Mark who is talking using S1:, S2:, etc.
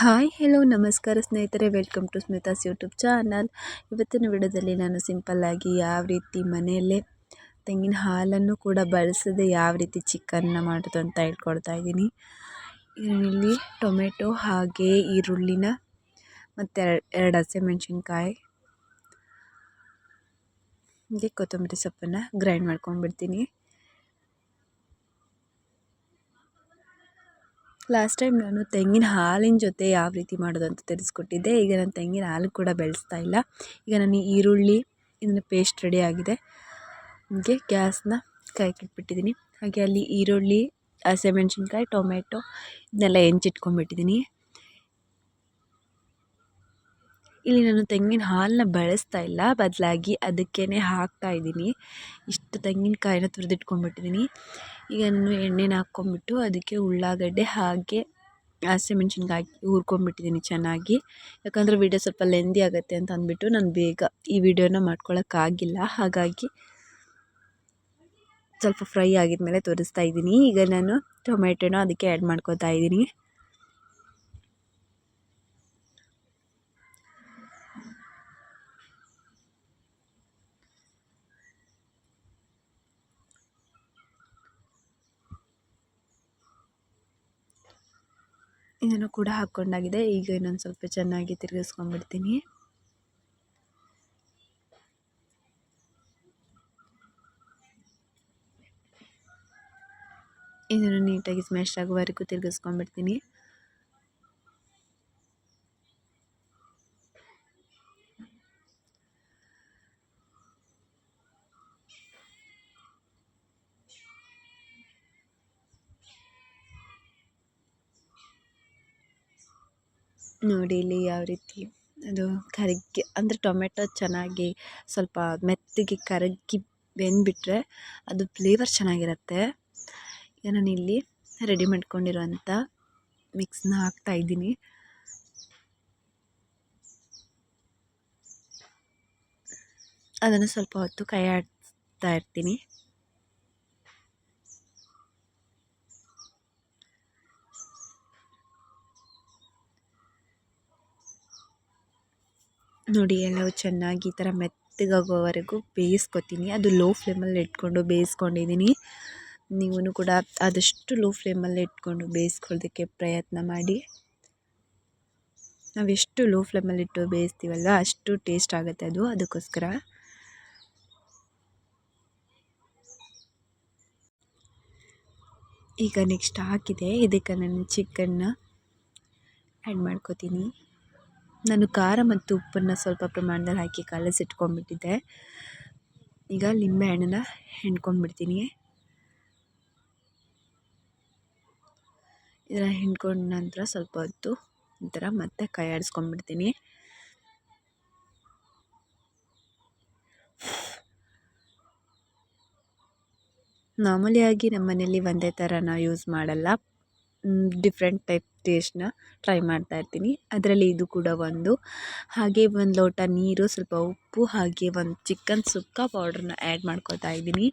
S1: Hi hello ನಮಸ್ಕಾರ ಸ್ನೇಹಿತರೆ. Welcome to Smitha's YouTube channel ಇವತ್ತಿನ ವಿಡಿಯೋದಲ್ಲಿ ನಾನು ಸಿಂಪಲ್ಲಾಗಿ ಯಾವ ರೀತಿ ಮನೆಯಲ್ಲೇ ತೆಂಗಿನ ಹಾಲನ್ನು ಕೂಡ ಬಳಸದೆ ಯಾವ ರೀತಿ ಚಿಕನ್ನ ಮಾಡೋದು ಅಂತ ಹೇಳ್ಕೊಡ್ತಾ ಇದ್ದೀನಿ. ಇಲ್ಲಿ ಟೊಮೆಟೊ ಹಾಗೆ ಈರುಳ್ಳಿನ ಮತ್ತು ಎರಡು ಹಸಿಮೆಣ್ಸಿನ್ಕಾಯಿ, ಹೀಗೆ ಕೊತ್ತಂಬರಿ ಸೊಪ್ಪನ್ನು ಗ್ರೈಂಡ್ ಮಾಡ್ಕೊಂಡ್ಬಿಡ್ತೀನಿ. ಲಾಸ್ಟ್ ಟೈಮ್ ನಾನು ತೆಂಗಿನ ಹಾಲಿನ ಜೊತೆ ಯಾವ ರೀತಿ ಮಾಡೋದು ಅಂತ ತಿಳಿಸ್ಕೊಟ್ಟಿದ್ದೆ. ಈಗ ನಾನು ತೆಂಗಿನ ಹಾಲು ಕೂಡ ಬೆಳೆಸ್ತಾ ಇಲ್ಲ. ಈಗ ನಾನು ಈರುಳ್ಳಿ, ಇದನ್ನು ಪೇಸ್ಟ್ ರೆಡಿ ಆಗಿದೆ. ಹೀಗೆ ಗ್ಯಾಸ್ನ ಕೈಗಿಟ್ಬಿಟ್ಟಿದ್ದೀನಿ ಹಾಗೆ ಅಲ್ಲಿ ಈರುಳ್ಳಿ ಹಸಿಮೆಣ್ಸಿನ್ಕಾಯಿ ಟೊಮೆಟೊ ಇದನ್ನೆಲ್ಲ ಹೆಂಚಿಟ್ಕೊಂಡ್ಬಿಟ್ಟಿದ್ದೀನಿ. ಇಲ್ಲಿ ನಾನು ತೆಂಗಿನ ಹಾಲನ್ನ ಬಳಸ್ತಾ ಇಲ್ಲ. ಬದಲಾಗಿ ಅದಕ್ಕೇ ಹಾಕ್ತಾ ಇದ್ದೀನಿ. ಇಷ್ಟು ತೆಂಗಿನಕಾಯಿನ ತುರಿದಿಟ್ಕೊಂಡ್ಬಿಟ್ಟಿದ್ದೀನಿ. ಈಗ ನಾನು ಎಣ್ಣೆನ ಹಾಕ್ಕೊಂಬಿಟ್ಟು ಅದಕ್ಕೆ ಉಳ್ಳಾಗಡ್ಡೆ ಹಾಗೆ ಹಸಿಮೆಣ್ಸಿನ್ಕಾಯಿ ಹುರ್ಕೊಂಬಿಟ್ಟಿದ್ದೀನಿ ಚೆನ್ನಾಗಿ. ಯಾಕಂದರೆ ವೀಡಿಯೋ ಸ್ವಲ್ಪ ಲೆಂದಿ ಆಗುತ್ತೆ ಅಂತ ಅಂದ್ಬಿಟ್ಟು ನಾನು ಬೇಗ ಈ ವಿಡಿಯೋನ ಮಾಡ್ಕೊಳ್ಳೋಕ್ಕಾಗಿಲ್ಲ ಹಾಗಾಗಿ ಸ್ವಲ್ಪ ಫ್ರೈ ಆಗಿದ ತೋರಿಸ್ತಾ ಇದ್ದೀನಿ. ಈಗ ನಾನು ಟೊಮೆಟೊನ ಅದಕ್ಕೆ ಆ್ಯಡ್ ಮಾಡ್ಕೊತಾ ಇದ್ದೀನಿ. ಇದನ್ನು ಕೂಡ ಹಾಕ್ಕೊಂಡಾಗಿದೆ. ಈಗ ಇನ್ನೊಂದು ಸ್ವಲ್ಪ ಚೆನ್ನಾಗಿ ತಿರುಗಿಸ್ಕೊಂಡ್ಬಿಡ್ತೀನಿ. ಇದನ್ನು ನೀಟಾಗಿ ಸ್ಮ್ಯಾಶ್ ಆಗುವವರೆಗೂ ತಿರುಗಿಸ್ಕೊಂಡ್ಬಿಡ್ತೀನಿ. ನೋಡಿ ಇಲ್ಲಿ ಯಾವ ರೀತಿ ಅದು ಕರಗಿ ಅಂದರೆ ಟೊಮೆಟೊ ಚೆನ್ನಾಗಿ ಸ್ವಲ್ಪ ಮೆತ್ತಗೆ ಕರಗಿ ಬೆಂದುಬಿಟ್ರೆ ಅದು ಫ್ಲೇವರ್ ಚೆನ್ನಾಗಿರುತ್ತೆ. ಈಗ ಇಲ್ಲಿ ರೆಡಿ ಮಾಡ್ಕೊಂಡಿರೋಂಥ ಮಿಕ್ಸ್ನ ಹಾಕ್ತಾಯಿದ್ದೀನಿ ಅದನ್ನು ಸ್ವಲ್ಪ ಹೊತ್ತು ಕೈ ಆಡಿಸ್ತಾ ಇರ್ತೀನಿ. ನೋಡಿ, ಎಲ್ಲವೂ ಚೆನ್ನಾಗಿ ಈ ಥರ ಮೆತ್ತಗಾಗೋವರೆಗೂ ಬೇಯಿಸ್ಕೊತೀನಿ. ಅದು ಲೋ ಫ್ಲೇಮಲ್ಲಿ ಇಟ್ಕೊಂಡು ಬೇಯಿಸ್ಕೊಂಡಿದ್ದೀನಿ ನೀವೂ ಕೂಡ ಆದಷ್ಟು ಲೋ ಫ್ಲೇಮಲ್ಲಿ ಇಟ್ಕೊಂಡು ಬೇಯಿಸ್ಕೊಳ್ಳೋದಕ್ಕೆ ಪ್ರಯತ್ನ ಮಾಡಿ. ನಾವು ಎಷ್ಟು ಲೋ ಫ್ಲೇಮಲ್ಲಿ ಇಟ್ಟು ಬೇಯಿಸ್ತೀವಲ್ವ, ಅಷ್ಟು ಟೇಸ್ಟ್ ಆಗುತ್ತೆ ಅದು, ಅದಕ್ಕೋಸ್ಕರ. ಈಗ ನೆಕ್ಸ್ಟ್ ಹಾಕಿದೆ, ಇದಕ್ಕೆ ನಾನು ಚಿಕನ್ನ ಆ್ಯಡ್ ಮಾಡ್ಕೋತೀನಿ. ನಾನು ಖಾರ ಮತ್ತು ಉಪ್ಪನ್ನು ಸ್ವಲ್ಪ ಪ್ರಮಾಣದಲ್ಲಿ ಹಾಕಿ ಕಲಸಿಟ್ಕೊಂಡ್ಬಿಟ್ಟಿದ್ದೆ ಈಗ ಲಿಂಬೆ ಹಣ್ಣನ್ನು ಹಿಂಡ್ಕೊಂಡ್ಬಿಡ್ತೀನಿ. ಇದನ್ನು ಹಿಂಡ್ಕೊಂಡ ನಂತರ ಸ್ವಲ್ಪ ಹೊತ್ತು ಈ ಥರ ಮತ್ತೆ ಕೈ ಆಡಿಸ್ಕೊಂಡ್ಬಿಡ್ತೀನಿ ಮಾಮೂಲಿಯಾಗಿ ನಮ್ಮ ಮನೇಲಿ ಒಂದೇ ಥರ ನಾವು ಯೂಸ್ ಮಾಡಲ್ಲ. ಡಿಫ್ರೆಂಟ್ ಟೈಪ್ ಟೇಸ್ಟ್ನ ಟ್ರೈ ಮಾಡ್ತಾ ಇರ್ತೀನಿ. ಅದರಲ್ಲಿ ಇದು ಕೂಡ ಒಂದು. ಹಾಗೆ ಒಂದು ಲೋಟ ನೀರು, ಸ್ವಲ್ಪ ಉಪ್ಪು, ಹಾಗೆ ಒಂದು ಚಿಕನ್ ಸುಕ್ಕ ಪೌಡ್ರನ್ನ ಆ್ಯಡ್ ಮಾಡ್ಕೊಳ್ತಾ ಇದ್ದೀನಿ.